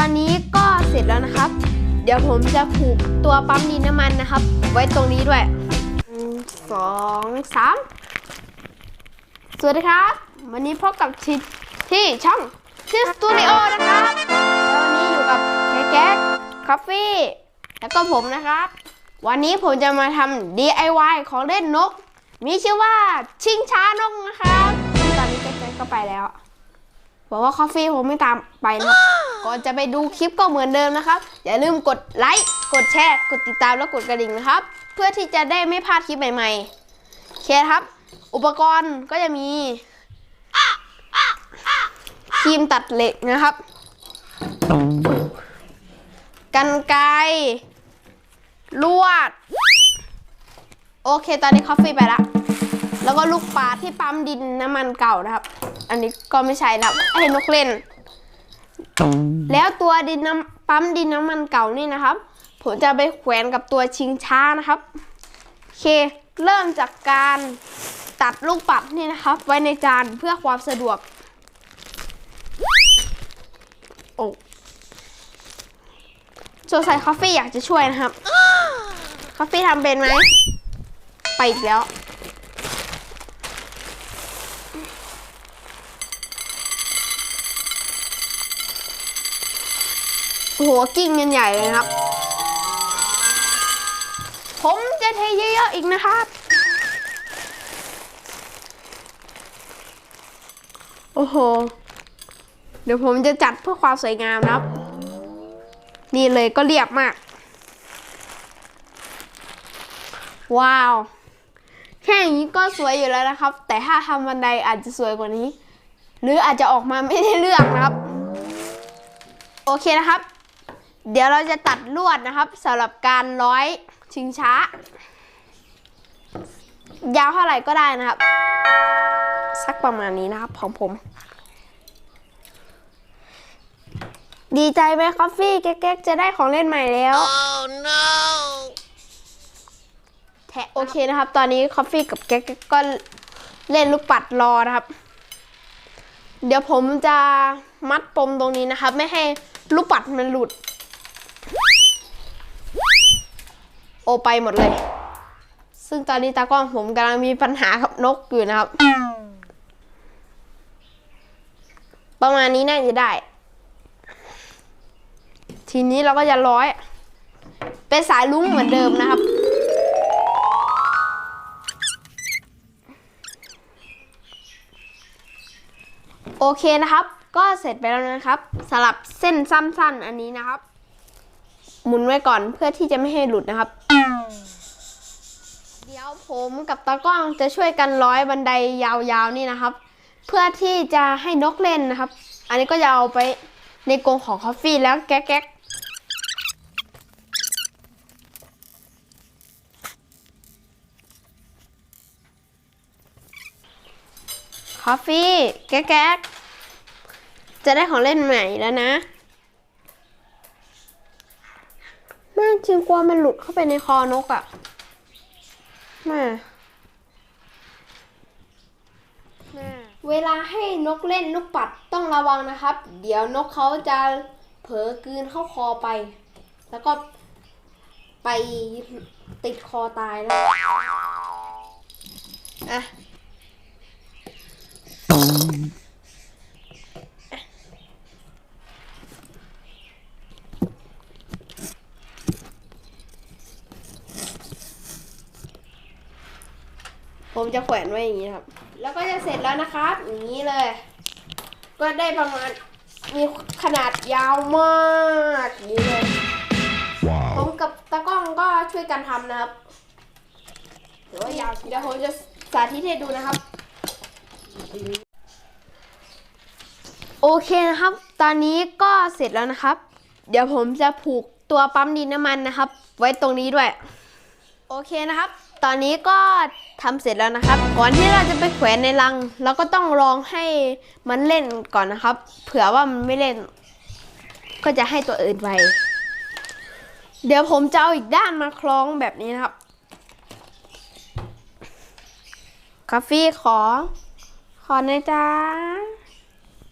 ตอนนี้ก็เสร็จแล้วนะครับ เดี๋ยวผมจะผูกตัวปั๊มดินน้ำมันนะครับ ไว้ตรงนี้ด้วยสองสามสวัสดีครับ วันนี้พบกับชิดที่ช่องชิดสตูดิโอนะครับแล้ววันนี้อยู่กับแก๊กแก๊กคอฟฟี่แล้วก็ผมนะครับ วันนี้ผมจะมาทำ DIY ของเล่นนก มีชื่อว่าชิงช้านกนะครับ ตอนนี้แก๊กแก๊กก็ไปแล้วบอกว่าคอฟฟี่ผมไม่ตามไปนะ ก่อนจะไปดูคลิปก็เหมือนเดิมนะครับ อย่าลืมกดไลค์ กดแชร์ กดติดตามแล้วกดกระดิ่งนะครับ เพื่อที่จะได้ไม่พลาดคลิปใหม่ๆโอเคครับ อุปกรณ์ก็จะมีครีมตัดเหล็กนะครับ กันไกรลวด โอเค ตอนนี้คอฟฟี่ไปละแล้วก็ลูกปลาที่ปั๊มดินน้ำมันเก่านะครับ อันนี้ก็ไม่ใช่นะครับให้นกเล่น แล้วตัวดินน้ำปั๊มดินน้ำมันเก่านี่นะครับ ผมจะไปแขวนกับตัวชิงช้านะครับโอเคเริ่มจากการตัดลูกปัดนี่นะครับ ไว้ในจานเพื่อความสะดวกโอ้สงสัยคอฟฟี่อยากจะช่วยนะครับคอฟฟี่ทำเป็นไหมไปอีกแล้ว โอ้โหกิ้งกันใหญ่เลยครับ ผมจะเทเยอะๆอีกนะครับ โอ้โห เดี๋ยวผมจะจัดเพื่อความสวยงามนะครับ นี่เลยก็เรียบมาก ว้าว แค่อย่างนี้ก็สวยอยู่แล้วนะครับ แต่ถ้าทำบันไดอาจจะสวยกว่านี้ หรืออาจจะออกมาไม่ได้เรื่องนะครับ โอเคนะครับ เดี๋ยวเราจะตัดลวดนะครับสำหรับการร้อยชิงช้า ยาวเท่าไหร่ก็ได้นะครับ สักประมาณนี้นะครับของผม ดีใจไหมคอฟฟี่แก๊กๆจะได้ของเล่นใหม่แล้ว Oh no! แทะโอเคนะครับ ตอนนี้คอฟฟี่กับแก๊กก็เล่นลูกปัดรอนะครับ เดี๋ยวผมจะมัดปมตรงนี้นะครับ ไม่ให้ลูกปัดมันหลุด โอไปหมดเลย ซึ่งตอนนี้ตากล้องผมกำลังมีปัญหากับนกอยู่นะครับ ประมาณนี้น่าจะได้ ทีนี้เราก็จะร้อย เป็นสายลุ้งเหมือนเดิมนะครับ โอเคนะครับ ก็เสร็จไปแล้วนะครับสลับเส้นสั้น ๆ อันนี้นะครับ หมุนไว้ก่อนเพื่อที่จะไม่ให้หลุดนะครับ เดี๋ยวผมกับตากล้องจะช่วยกันร้อยบันไดยาวๆนี่นะครับ เพื่อที่จะให้นกเล่นนะครับ อันนี้ก็จะเอาไปในกรงของคอฟฟี่แล้วแก๊กคอฟฟี่ แก๊ก จะได้ของเล่นใหม่แล้วนะ แม่ จริงกลัวมันหลุดเข้าไปในคอนกอะ่ะแม่แม่เวลาให้นกเล่นลูกปัดต้องระวังนะครับ เดี๋ยวนกเขาจะเผลอกลืนเข้าคอไป แล้วก็ไปติดคอตายแล้วอะ ผมจะแขวนไว้อย่างนี้ครับ แล้วก็จะเสร็จแล้วนะครับ อย่างนี้เลย ก็ได้ประมาณมีขนาดยาวมากอย่างนี้เลยผม Wow. กับตากล้องก็ช่วยกันทำนะครับถือว่ายาวเดี๋ยวผมจะสาธิตให้ดูนะครับ โอเคนะครับ ตอนนี้ก็เสร็จแล้วนะครับ เดี๋ยวผมจะผูกตัวปั๊มดินน้ำมันนะครับ ไว้ตรงนี้ด้วย โอเคนะครับ ตอนนี้ก็ทำเสร็จแล้วนะครับ ก่อนที่เราจะไปแขวนในรังเราก็ต้องลองให้มันเล่นก่อนนะครับ เผื่อว่ามันไม่เล่น ก็จะให้ตัวอื่นไปเดี๋ยวผมจะเอาอีกด้านมาคล้องแบบนี้นะครับคาฟี่ขอ ขอนะจ๊ะ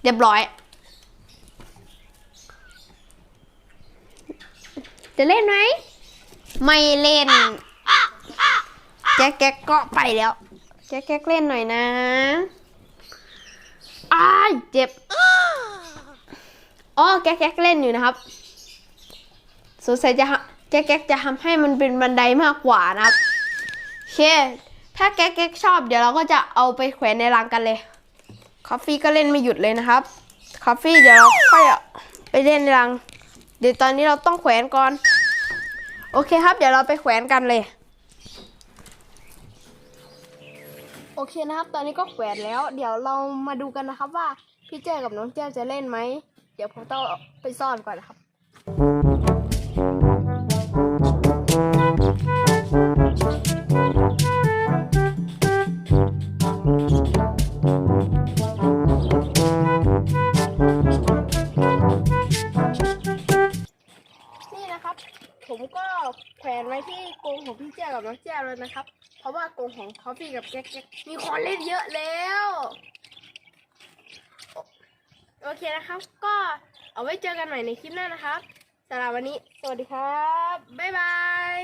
เรียบร้อย จะเล่นไหม ไม่เล่น แจ๊กแก๊กก็ไปแล้วแจ๊กแก๊กเล่นหน่อยนะอ้ายเจ็บอ๋อแก๊กแก๊กเล่นอยู่นะครับสงสัยจะแก๊กแก๊กจะทำให้มันเป็นบันไดมากกว่านะครับโอเค ถ้าแก๊กแก๊กชอบเดี๋ยวเราก็จะเอาไปแขวนในรังกันเลยคอฟฟี่ก็เล่นไม่หยุดเลยนะครับคอฟฟี่เดี๋ยวเราค่อยไปเล่นในรังเดี๋ยวตอนนี้เราต้องแขวนก่อน โอเคครับ เดี๋ยวเราไปแขวนกันเลย โอเคนะครับ ตอนนี้ก็แขวนแล้ว เดี๋ยวเรามาดูกันนะครับว่าพี่เจกับน้องเจ้าจะเล่นไหม เดี๋ยวผมต้องไปซ่อนก่อนนะครับนี่นะครับผมก็แขวนไว้ที่กรงของพี่เจ้กับน้องเจ้าแล้วนะครับ ราะว่ากงของคอฟฟี่กับแก๊กมีคนเล่นเยอะแล้ว โอเคนะครับ ก็เอาไว้เจอกันใหม่ในคลิปหน้านะครับสำหรับวันนี้ สวัสดีครับ บ๊ายบาย